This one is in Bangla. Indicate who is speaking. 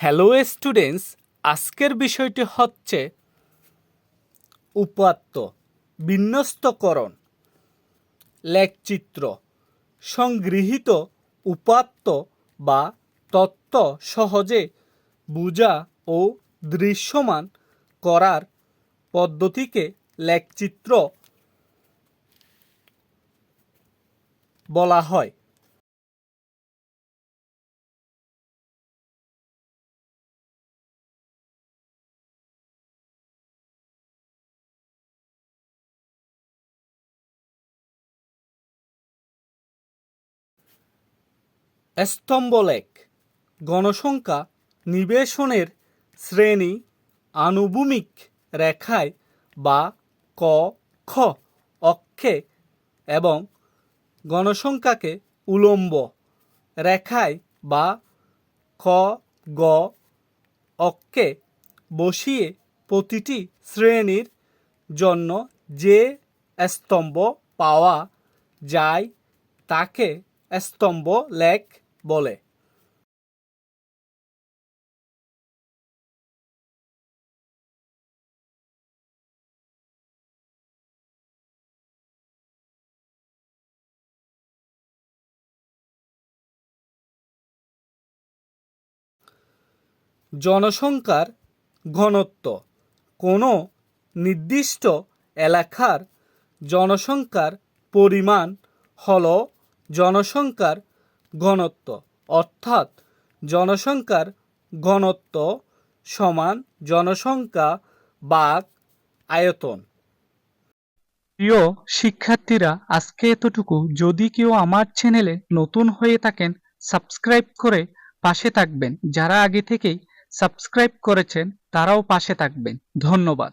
Speaker 1: হ্যালো স্টুডেন্টস আজকের বিষয়টি হচ্ছে উপাত্ত, বিন্যস্তকরণ, লেখচিত্র, সংগৃহীত উপাত্ত বা তত্ত্ব সহজে বোঝা ও দৃশ্যমান করার পদ্ধতিকে লেখচিত্র বলা হয়। স্তম্ভলেখ গণসংখ্যা নিবেশনের শ্রেণি আনুভূমিক রেখায় বা ক, খ অক্ষে এবং গণসংখ্যাকে উলম্ব রেখায় বা খ গ অক্ষে বসিয়ে প্রতিটি শ্রেণির জন্য যে স্তম্ভ পাওয়া যায়, তাকে স্তম্ভ লেখ বলে। জনসংখ্যার ঘনত্ব। কোনো নির্দিষ্ট এলাকার জনসংখ্যার পরিমাণ হল জনসংখ্যার ঘনত্ব, অর্থাৎ জনসংখ্যার ঘনত্ব সমান জনসংখ্যা বাগ আয়তন।
Speaker 2: প্রিয় শিক্ষার্থীরা, আজকে এতটুকু। যদি কেউ আমার চ্যানেলে নতুন হয়ে থাকেন, সাবস্ক্রাইব করে পাশে থাকবেন। যারা আগে থেকেই সাবস্ক্রাইব করেছেন, তারাও পাশে থাকবেন। ধন্যবাদ।